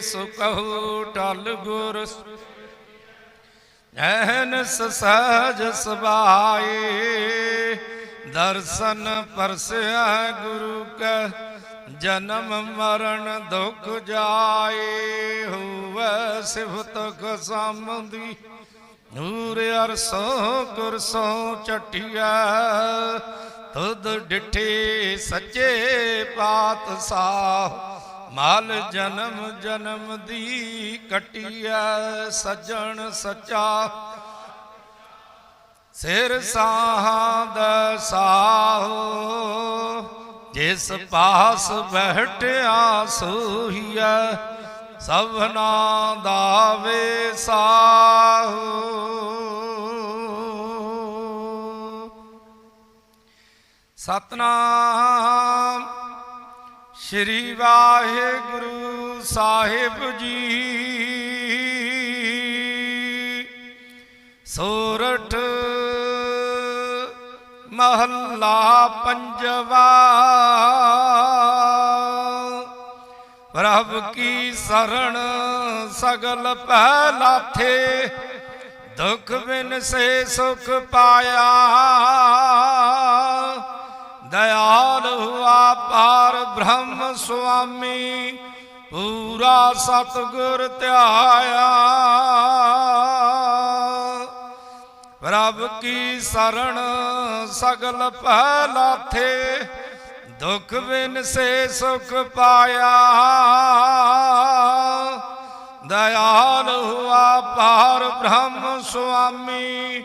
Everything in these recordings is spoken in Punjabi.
ਸੋ ਕਹੂ ਟਲ ਗੁਰ। ਐਨਸ ਸਹਜ ਸਬਾਏ, ਦਰਸ਼ਨ ਪਰਸਿਆ ਗੁਰੂ ਕੈ, ਜਨਮ ਮਰਨ ਦੁਖ ਜਾਏ, ਹੋਵੇ ਸਿਫਤ ਖਸਮਦੀ ਨੂਰ ਅਰਸੋਂ ਕੁਰਸੋਂ ਚਟਿਆ ਤੁਧ ਡਿਠੇ ਸੱਚੇ ਪਾਤਸ਼ਾਹ। ਮਾਲ ਜਨਮ ਜਨਮ ਦੀ ਕਟਿਆ ਸਜਣ ਸੱਚਾ। ਸਿਰ ਸਾਹਦ ਸਾਹੋ, ਜਿਸ ਪਾਸ ਬਹਿਟਿਆ ਸੋਹੀਆ ਸਭਨਾ ਦਾ ਵੇ ਸਾਹੋ ਸਤਨਾਮ ਸ਼੍ਰੀ ਵਾਹਿਗੁਰੂ ਸਾਹਿਬ ਜੀ। ਸੋਰਠ ਮਹੱਲਾ ਪੰਜਵਾ। ਪ੍ਰਭ ਕੀ ਸਰਣ ਸਗਲ ਪਹਿ ਲਾਥੇ ਦੁਖ ਬਿਨ ਸੇ ਸੁਖ ਪਾਇਆ। ਦਇਆਲ ਹੁਆ ਪਾਰ ਬ੍ਰਹਮ ਸੁਆਮੀ, ਪੂਰਾ ਸਤਗੁਰ ਧਿਆਇਆ। ਪ੍ਰਭ ਕੀ ਸਰਣ ਸਗਲ ਪਹਿ ਲਾਥੇ ਦੁਖ ਬਿਨ ਸੇ ਸੁਖ ਪਾਇਆ। ਦਇਆਲ ਹੁਆ ਪਾਰ ਬ੍ਰਹਮ ਸੁਆਮੀ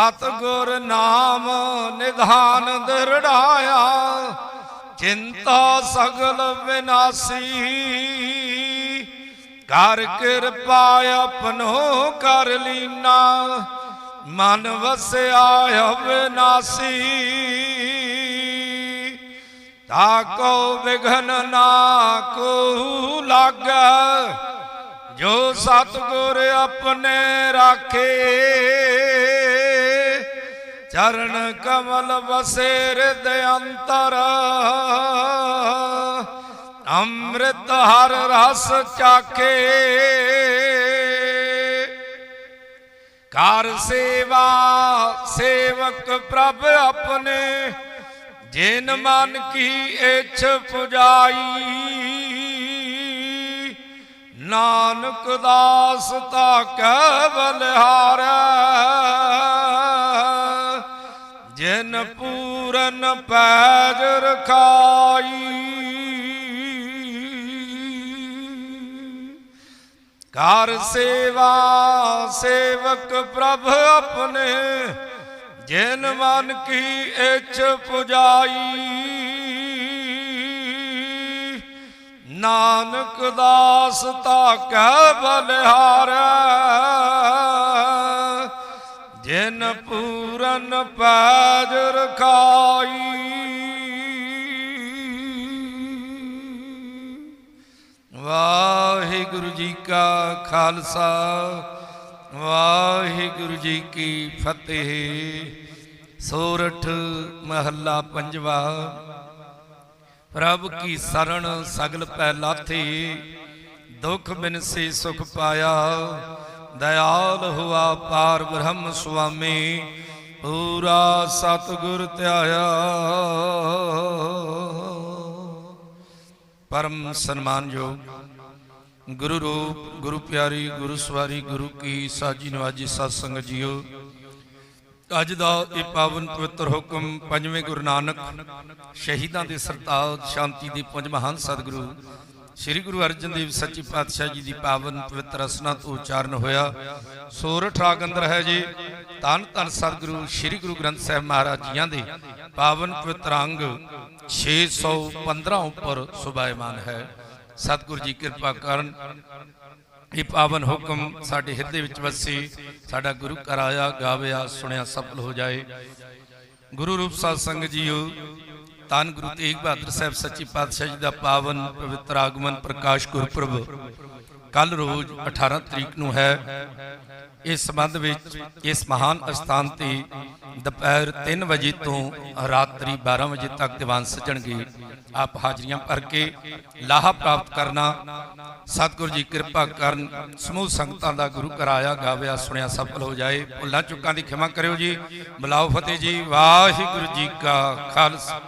ਸਤਗੁਰ ਨਾਮ ਨਿਧਾਨ ਦਿਰੜਾਇਆ ਚਿੰਤਾ ਸਗਲ ਵਿਨਾਸੀ। ਕਰ ਕਿਰਪਾ ਆਪਨੋ ਕਰ ਲੀਨਾ, ਮਨ ਵਸਿਆ ਅਵਿਨਾਸੀ। ਤਾਕੋ ਵਿਘਨ ਨਾ ਕੋ ਲਾਗੈ, ਜੋ ਸਤਗੁਰ ਆਪਣੇ ਰਾਖੇ। ਚਰਨ ਕਮਲ ਵਸੇ ਹਿਰਦ ਅੰਤਰ। ਅੰਮ੍ਰਿਤ ਹਰ ਰਸ ਚਾਖੇ ਕਰ ਸੇਵਾ ਸੇਵਕ ਪ੍ਰਭ ਆਪਣੇ, ਜਿਨ ਮਨ ਕੀ ਇਛ ਪੁਜਾਈ। ਨਾਨਕ ਦਾਸ ਤਾ ਕੈ ਬਲਿਹਾਰੈ। ਜਿਨ ਪੂਰਨ ਪੈਜ ਰਖਾਈ। ਕਰ ਸੇਵਾ ਸੇਵਕ ਪ੍ਰਭ ਆਪਣੇ, ਜਿਨ ਮਨ ਕੀ ਇਛ ਪੁਜਾਈ। ਨਾਨਕ ਦਾਸ ਤਾ ਕੈ ਬਲਿਹਾਰੈ ਪੂਰਨ ਪੈਜ ਰਖਾਈ। ਵਾਹਿਗੁਰੂ ਜੀ ਕਾ ਖਾਲਸਾ, ਵਾਹਿਗੁਰੂ ਜੀ ਕੀ ਫਤਿਹ। ਸੋਰਠ ਮਹੱਲਾ ਪੰਜਵਾ, ਪ੍ਰਭ ਕੀ ਸਰਣ ਸਗਲ ਪੈ ਲਾਥੇ ਦੁਖ ਬਿਨ ਸੁਖ ਪਾਇਆ। ਦਇਆਲ ਹੁਆ ਪਾਰ ਬ੍ਰਹਮ ਸੁਆਮੀ, ਪੂਰਾ ਸਤਗੁਰ ਧਿਆਇਆ। ਪਰਮ ਸਨਮਾਨਯੋਗ ਗੁਰੂ ਰੂਪ, ਗੁਰੂ ਪਿਆਰੀ, ਗੁਰੂ ਸਵਾਰੀ, ਗੁਰੂ ਕੀ ਸਾਜੀ ਨਵਾਜੀ ਸਤ ਸੰਗਤ ਜੀਓ, ਅੱਜ ਦਾ ਇਹ ਪਾਵਨ ਪਵਿੱਤਰ ਹੁਕਮ ਪੰਜਵੇਂ ਗੁਰੂ ਨਾਨਕ ਸ਼ਹੀਦਾਂ ਦੇ ਸਰਤਾਜ ਸ਼ਾਂਤੀ ਦੀ ਪੰਜ ਮਹਾਨ ਸਤਿਗੁਰੂ ਸ੍ਰੀ ਗੁਰੂ ਅਰਜਨ ਦੇਵ ਸੱਚੇ ਪਾਤਸ਼ਾਹ ਜੀ ਦੀ ਪਾਵਨ ਪਵਿੱਤਰ ਰਸਨਾ ਤੋਂ ਉਚਾਰਨ ਹੋਇਆ। ਸੋਰਠ ਰਾਗ ਅੰਦਰ ਹੈ ਜੀ। ਧੰਨ ਧੰਨ ਸਤਿਗੁਰੂ ਸ੍ਰੀ ਗੁਰੂ ਗ੍ਰੰਥ ਸਾਹਿਬ ਮਹਾਰਾਜ ਜੀਆਂ ਦੇ ਪਾਵਨ ਪਵਿੱਤਰ ਅੰਗ 615 ਉੱਪਰ ਸੁਭਾਇਮਾਨ ਹੈ। ਸਤਿਗੁਰੂ ਜੀ ਕਿਰਪਾ ਕਰਨ ਇਹ ਪਾਵਨ ਹੁਕਮ ਸਾਡੇ ਹਿਰਦੇ ਵਿੱਚ ਵਸੇ, ਸਾਡਾ ਗੁਰੂ ਘਰ ਆਇਆ, ਗਾਵਿਆ, ਸੁਣਿਆ, ਸਫਲ ਹੋ ਜਾਏ। ਗੁਰੂ ਰੂਪ ਸਾਧ ਸੰਗਤ ਜੀਓ ਧੰਨ ਗੁਰੂ ਤੇਗ ਬਹਾਦਰ ਸਾਹਿਬ ਸੱਚੀ ਪਾਤਸ਼ਾਹ ਜੀ ਦਾ ਪਾਵਨ, ਪਵਿੱਤਰ ਆਗਮਨ ਪ੍ਰਕਾਸ਼ ਗੁਰਪੁਰਬ ਕੱਲ ਰੋਜ਼ 18 ਤਰੀਕ ਨੂੰ ਹੈ। ਇਸ ਸੰਬੰਧ ਵਿੱਚ ਇਸ ਮਹਾਨ ਅਸਥਾਨ ਤੇ ਦੁਪਹਿਰ 3 ਵਜੇ ਤੋਂ ਰਾਤਰੀ 12 ਵਜੇ ਤੱਕ ਦੀਵਾਨ ਸਜਣਗੇ। ਆਪ ਹਾਜ਼ਰੀਆਂ ਭਰ ਕੇ ਲਾਹਾ ਪ੍ਰਾਪਤ ਕਰਨਾ, ਸਤਿਗੁਰੂ ਜੀ ਕਿਰਪਾ ਕਰਨ ਸਮੂਹ ਸੰਗਤਾਂ ਦਾ ਗੁਰੂ ਕਰਾਇਆ ਗਾਵਿਆ, ਸੁਣਿਆ, ਸਫਲ ਹੋ ਜਾਏ। ਭੁੱਲਾਂ ਚੁੱਕਾਂ ਦੀ ਖਿਮਾ ਕਰਿਓ ਜੀ। ਬੁਲਾਓ ਫਤਿਹ ਜੀ। ਵਾਹਿਗੁਰੂ ਜੀ ਕਾ ਖਾਲਸਾ।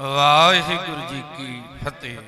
ਵਾਹਿਗੁਰੂ ਜੀ ਕੀ ਫਤਿਹ।